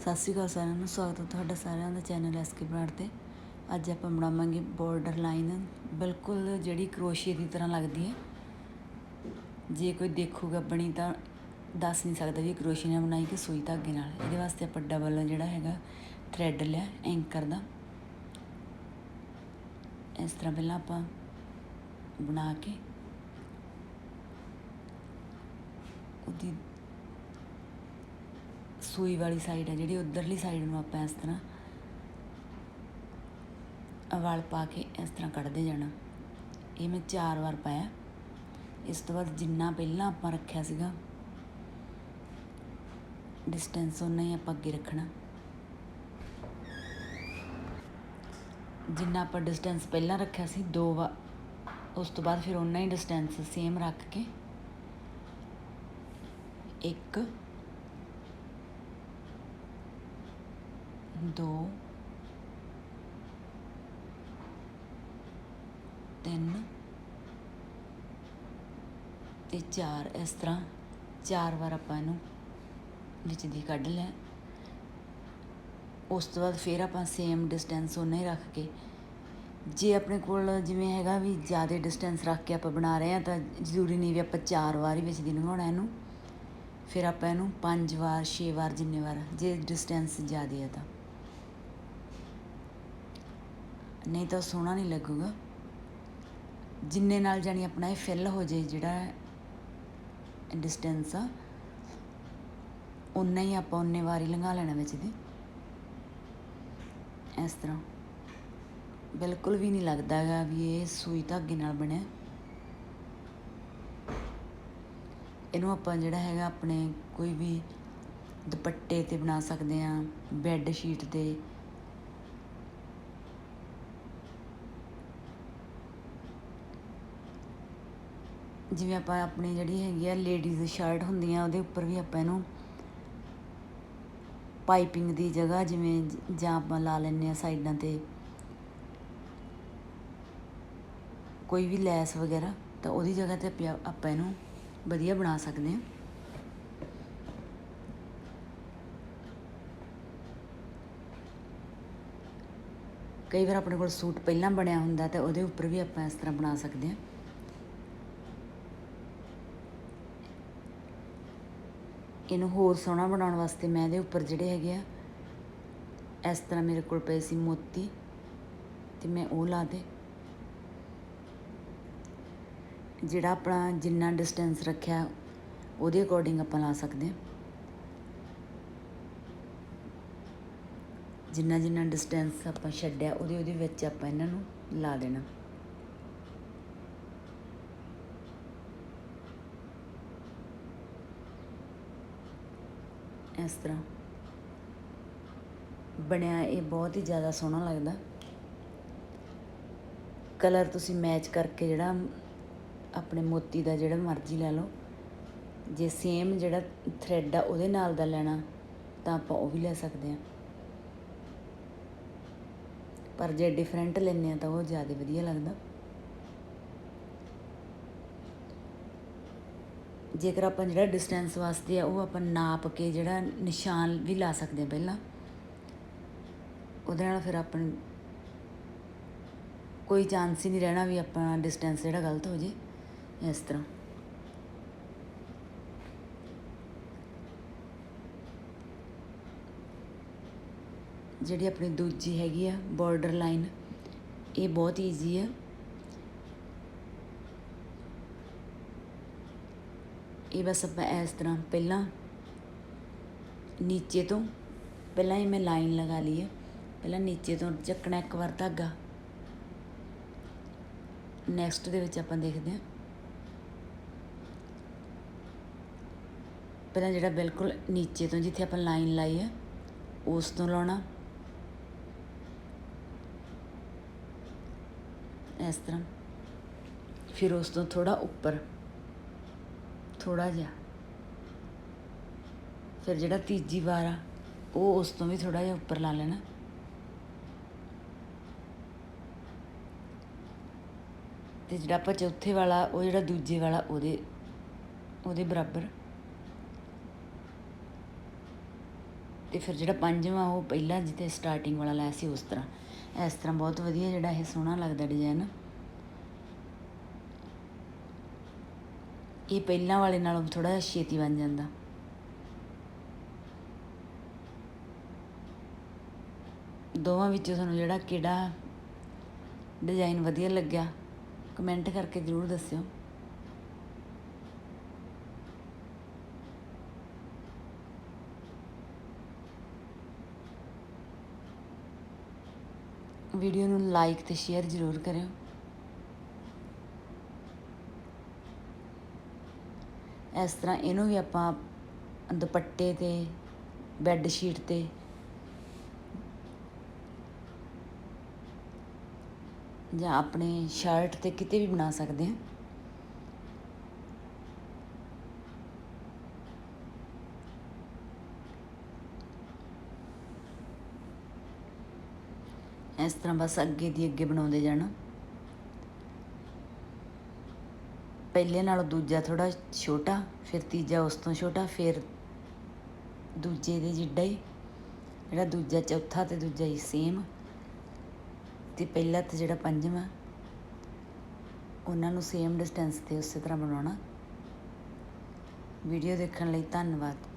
ਸਤਿ ਸ਼੍ਰੀ ਅਕਾਲ ਸਾਰਿਆਂ ਨੂੰ, ਸਵਾਗਤ ਹੈ ਤੁਹਾਡਾ ਸਾਰਿਆਂ ਦਾ ਚੈਨਲ ਐਸਕੇ ਬਰਾੜ ਤੇ। ਅੱਜ ਆਪਾਂ ਬਣਾਵਾਂਗੇ ਬਾਰਡਰ ਲਾਈਨ ਬਿਲਕੁਲ ਜਿਹੜੀ ਕਰੋਸ਼ੀਏ ਦੀ ਤਰ੍ਹਾਂ ਲੱਗਦੀ ਹੈ। ਜੇ ਕੋਈ ਦੇਖੂਗਾ ਬਣੀ ਤਾਂ ਦੱਸ ਨਹੀਂ ਸਕਦਾ ਵੀ ਇਹ ਕਰੋਸ਼ੀਏ ਨਾਲ ਬਣਾਈ ਕਿ ਸੂਈ ਧਾਗੇ ਨਾਲ। ਇਹਦੇ ਵਾਸਤੇ ਆਪਾਂ ਡਬਲ ਜਿਹੜਾ ਹੈਗਾ ਥ੍ਰੈਡ ਲਿਆ ਐਂਕਰ ਦਾ। ਇਸ ਤਰ੍ਹਾਂ ਪਹਿਲਾਂ ਆਪਾਂ ਬਣਾ ਕੇ ਉਹਦੀ ਸੂਈ ਵਾਲੀ ਸਾਈਡ ਹੈ ਜਿਹੜੀ ਉਧਰਲੀ ਸਾਈਡ ਨੂੰ ਆਪਾਂ ਇਸ ਤਰ੍ਹਾਂ ਅਵਾਲ ਪਾ ਕੇ ਇਸ ਤਰ੍ਹਾਂ ਕੱਢਦੇ ਜਾਣਾ। ਇਹ ਮੈਂ ਚਾਰ ਵਾਰ ਪਾਇਆ। ਇਸ ਤੋਂ ਬਾਅਦ ਜਿੰਨਾ ਪਹਿਲਾਂ ਆਪਾਂ ਰੱਖਿਆ ਸੀਗਾ ਡਿਸਟੈਂਸ ਉਹਨਾਂ ਹੀ ਆਪਾਂ ਅੱਗੇ ਰੱਖਣਾ। ਜਿੰਨਾ ਆਪਾਂ ਡਿਸਟੈਂਸ ਪਹਿਲਾਂ ਰੱਖਿਆ ਸੀ, ਦੋ ਵਾਰ ਉਸ ਤੋਂ ਬਾਅਦ ਫਿਰ ਉਹਨਾਂ ਹੀ ਡਿਸਟੈਂਸ ਸੇਮ ਰੱਖ ਕੇ ਇੱਕ ਦੋ, ਤਿੰਨ ਤੇ ਚਾਰ। ਇਸ ਤਰ੍ਹਾਂ ਚਾਰ ਵਾਰ ਆਪਾਂ ਇਹਨੂੰ ਵਿੱਚ ਦੀ ਕੱਢ ਲੈ ਉਸ ਤੋਂ ਬਾਅਦ ਫਿਰ ਆਪਾਂ ਸੇਮ ਡਿਸਟੈਂਸ ਉਹਨੇ ਹੀ ਰੱਖ ਕੇ, ਜੇ ਆਪਣੇ ਕੋਲ ਜਿਵੇਂ ਹੈਗਾ ਵੀ ਜ਼ਿਆਦਾ ਡਿਸਟੈਂਸ ਰੱਖ ਕੇ ਆਪਾਂ ਬਣਾ ਰਹੇ ਆ ਤਾਂ ਜ਼ਰੂਰੀ ਨਹੀਂ ਵੀ ਆਪਾਂ ਚਾਰ ਵਾਰ ਹੀ ਵਿੱਚ ਦੀ ਲੰਘਾਉਣਾ ਇਹਨੂੰ। ਫਿਰ ਆਪਾਂ ਇਹਨੂੰ ਪੰਜ ਵਾਰ, ਛੇ ਵਾਰ, ਜਿੰਨੇ ਵਾਰ, ਜੇ ਡਿਸਟੈਂਸ ਜ਼ਿਆਦਾ ਹੈ ਤਾਂ। ਨਹੀਂ ਤਾਂ ਸੋਹਣਾ ਨਹੀਂ ਲੱਗੂਗਾ। ਜਿੰਨੇ ਨਾਲ ਜਾਨੀ ਆਪਣਾ ਇਹ ਫਿਲ ਹੋ ਜੇ ਜਿਹੜਾ ਡਿਸਟੈਂਸ ਆ ਉਨਾ ਹੀ ਆਪਾਂ ਉਨੇ ਵਾਰੀ ਲੰਘਾ ਲੈਣਾ ਵਿੱਚ ਦੀ ਇਸ ਤਰ੍ਹਾਂ। ਬਿਲਕੁਲ ਵੀ ਨਹੀਂ ਲੱਗਦਾ ਹੈਗਾ ਵੀ ਇਹ ਸੂਈ ਧਾਗੇ ਨਾਲ ਬਣਿਆ। ਇਹਨੂੰ ਆਪਾਂ ਜਿਹੜਾ ਹੈਗਾ ਆਪਣੇ ਕੋਈ ਵੀ ਦੁਪੱਟੇ ਤੇ ਬਣਾ ਸਕਦੇ ਆ ਬੈੱਡ ਸ਼ੀਟ ਤੇ ਜਿਵੇਂ ਆਪਾਂ ਆਪਣੀ ਜਿਹੜੀ ਹੈਗੀ ਆ ਲੇਡੀਜ਼ ਸ਼ਰਟ ਹੁੰਦੀਆਂ, ਉਹਦੇ ਉੱਪਰ ਵੀ ਆਪਾਂ ਇਹਨੂੰ ਪਾਈਪਿੰਗ ਦੀ ਜਗ੍ਹਾ ਜਿਵੇਂ ਜਾਂ ਆਪਾਂ ਲਾ ਲੈਂਦੇ ਆ ਸਾਈਡਾਂ ਤੇ। ਕੋਈ ਵੀ ਲੈਸ ਵਗੈਰਾ, ਤਾਂ ਉਹਦੀ ਜਗ੍ਹਾ ਤੇ ਆਪਾਂ ਇਹਨੂੰ ਵਧੀਆ ਬਣਾ ਸਕਦੇ ਹਾਂ। ਕਈ ਵਾਰ ਆਪਣੇ ਕੋਲ ਸੂਟ ਪਹਿਲਾਂ ਬਣਿਆ ਹੁੰਦਾ ਤਾਂ ਉਹਦੇ ਉੱਪਰ ਵੀ ਆਪਾਂ ਇਸ ਤਰ੍ਹਾਂ ਬਣਾ ਸਕਦੇ ਹਾਂ। ਇਹਨੂੰ ਹੋਰ ਸੋਹਣਾ ਬਣਾਉਣ ਵਾਸਤੇ ਮੈਂ ਇਹਦੇ ਉੱਪਰ ਜਿਹੜੇ ਹੈਗੇ ਆ, ਇਸ ਤਰ੍ਹਾਂ ਮੇਰੇ ਕੋਲ ਪਏ ਸੀ ਮੋਤੀ, ਤੇ ਮੈਂ ਉਹ ਲਾ ਦੇ। ਜਿਹੜਾ ਆਪਣਾ ਜਿੰਨਾ ਡਿਸਟੈਂਸ ਰੱਖਿਆ, ਉਹਦੇ ਅਕੋਰਡਿੰਗ ਆਪਾਂ ਲਾ ਸਕਦੇ ਜਿੰਨਾ ਜਿੰਨਾ ਡਿਸਟੈਂਸ ਆਪਾਂ ਛੱਡਿਆ, ਉਹਦੇ ਉਹਦੇ ਵਿੱਚ ਆਪਾਂ ਇਹਨਾਂ ਨੂੰ ਲਾ ਦੇਣਾ। ਇਸ ਤਰ੍ਹਾਂ। ਬਣਿਆ ਇਹ ਬਹੁਤ ਹੀ ਜ਼ਿਆਦਾ ਸੋਹਣਾ ਲੱਗਦਾ। ਕਲਰ ਤੁਸੀਂ ਮੈਚ ਕਰਕੇ ਜਿਹੜਾ ਆਪਣੇ ਮੋਤੀ ਦਾ ਜਿਹੜਾ ਮਰਜ਼ੀ ਲੈ ਲਓ। ਜੇ ਸੇਮ ਜਿਹੜਾ ਥ੍ਰੈਡ ਆ ਉਹਦੇ ਨਾਲ ਦਾ ਲੈਣਾ ਤਾਂ ਆਪਾਂ ਉਹ ਵੀ ਲੈ ਸਕਦੇ ਹਾਂ। ਪਰ ਜੇ ਡਿਫਰੈਂਟ ਲੈਣੇ ਆ ਤਾਂ ਉਹ ਜ਼ਿਆਦਾ ਵਧੀਆ ਲੱਗਦਾ। ਜੇਕਰ ਆਪਾਂ ਜਿਹੜਾ ਡਿਸਟੈਂਸ ਵਾਸਤੇ ਆ, ਉਹ ਆਪਾਂ ਨਾਪ ਕੇ ਜਿਹੜਾ ਨਿਸ਼ਾਨ ਵੀ ਲਾ ਸਕਦੇ ਹਾਂ ਪਹਿਲਾਂ। ਉਹਦੇ ਨਾਲ ਫਿਰ ਆਪਾਂ ਕੋਈ ਚਾਂਸ ਹੀ ਨਹੀਂ ਰਹਿਣਾ ਵੀ ਆਪਣਾ ਡਿਸਟੈਂਸ ਜਿਹੜਾ ਗਲਤ ਹੋ ਜੇ, ਇਸ ਤਰ੍ਹਾਂ। ਜਿਹੜੀ ਆਪਣੀ ਦੂਜੀ ਹੈਗੀ ਆ ਬਾਰਡਰ ਲਾਈਨ ਇਹ ਬਹੁਤ ਈਜ਼ੀ ਆ। ਇਹ ਬਸ ਆਪਾਂ ਇਸ ਤਰ੍ਹਾਂ ਪਹਿਲਾਂ ਨੀਚੇ ਤੋਂ, ਪਹਿਲਾਂ ਹੀ ਮੈਂ ਲਾਈਨ ਲਗਾ ਲਈ ਹੈ ਪਹਿਲਾਂ ਨੀਚੇ ਤੋਂ ਚੱਕਣਾ ਇੱਕ ਵਾਰ ਧਾਗਾ। ਨੈਕਸਟ ਦੇ ਵਿੱਚ ਆਪਾਂ ਦੇਖਦੇ ਹਾਂ। ਪਹਿਲਾਂ ਜਿਹੜਾ ਬਿਲਕੁਲ ਨੀਚੇ ਤੋਂ ਜਿੱਥੇ ਆਪਾਂ ਲਾਈਨ ਲਾਈ ਹੈ ਉਸ ਤੋਂ ਲਾਉਣਾ। ਇਸ ਤਰ੍ਹਾਂ। ਫਿਰ ਉਸ ਤੋਂ ਥੋੜਾ ਉੱਪਰ। ਥੋੜਾ ਜਿਹਾ। ਫਿਰ ਜਿਹੜਾ ਤੀਜੀ ਵਾਰ ਆ, ਉਹ ਉਸ ਤੋਂ ਵੀ ਥੋੜਾ ਜਿਹਾ ਉੱਪਰ ਲਾ ਲੈਣਾ। ਤੇ ਜਿਹੜਾ ਆਪਾਂ ਚੌਥੇ ਵਾਲਾ, ਉਹ ਜਿਹੜਾ ਦੂਜੇ ਵਾਲਾ, ਉਹਦੇ ਉਹਦੇ ਬਰਾਬਰ। ਤੇ ਫਿਰ ਜਿਹੜਾ ਪੰਜਵਾਂ, ਉਹ ਪਹਿਲਾਂ ਜਿੱਥੇ ਸਟਾਰਟਿੰਗ ਵਾਲਾ ਲਾਇਆ ਸੀ, ਉਸ ਤਰ੍ਹਾਂ। ਇਸ ਤਰ੍ਹਾਂ ਬਹੁਤ ਵਧੀਆ ਜਿਹੜਾ ਇਹ ਸੋਹਣਾ ਲੱਗਦਾ ਡਿਜ਼ਾਈਨ ਇਹ ਪਹਿਲਾਂ ਵਾਲੇ ਨਾਲੋਂ ਥੋੜਾ ਜਿਹਾ ਛੇਤੀ ਬਣ ਜਾਂਦਾ। ਦੋਵਾਂ ਵਿੱਚੋਂ ਤੁਹਾਨੂੰ ਜਿਹੜਾ ਕਿਹੜਾ ਡਿਜ਼ਾਈਨ ਵਧੀਆ ਲੱਗਿਆ ਕਮੈਂਟ ਕਰਕੇ ਜ਼ਰੂਰ ਦੱਸਿਓ। ਵੀਡੀਓ ਨੂੰ ਲਾਈਕ ਤੇ ਸ਼ੇਅਰ ਜ਼ਰੂਰ ਕਰਿਓ। ਇਸ ਤਰ੍ਹਾਂ ਇਹਨੂੰ ਵੀ ਆਪਾਂ ਦੁਪੱਟੇ ਤੇ ਬੈੱਡ ਸ਼ੀਟ ਤੇ ਜਾਂ ਆਪਣੇ ਸ਼ਰਟ ਤੇ ਕਿਤੇ ਵੀ ਬਣਾ ਸਕਦੇ ਹਾਂ। ਇਸ ਤਰ੍ਹਾਂ ਬਸ ਅੱਗੇ ਦੀ ਅੱਗੇ ਬਣਾਉਂਦੇ ਜਾਣਾ। ਪਹਿਲੇ ਨਾਲੋਂ ਦੂਜਾ ਥੋੜਾ ਛੋਟਾ, ਫਿਰ ਤੀਜਾ ਉਸ ਤੋਂ ਛੋਟਾ, ਫਿਰ ਦੂਜੇ ਦੇ ਜਿੱਡਾ ਹੀ। ਜਿਹੜਾ ਦੂਜਾ ਚੌਥਾ ਤੇ ਦੂਜਾ ਹੀ ਸੇਮ ਤੇ ਪਹਿਲਾ ਤੇ ਜਿਹੜਾ ਪੰਜਵਾਂ, ਉਹਨਾਂ ਨੂੰ ਸੇਮ ਡਿਸਟੈਂਸ ਤੇ ਉਸੇ ਤਰ੍ਹਾਂ ਬਣਾਉਣਾ। ਵੀਡੀਓ ਦੇਖਣ ਲਈ ਧੰਨਵਾਦ।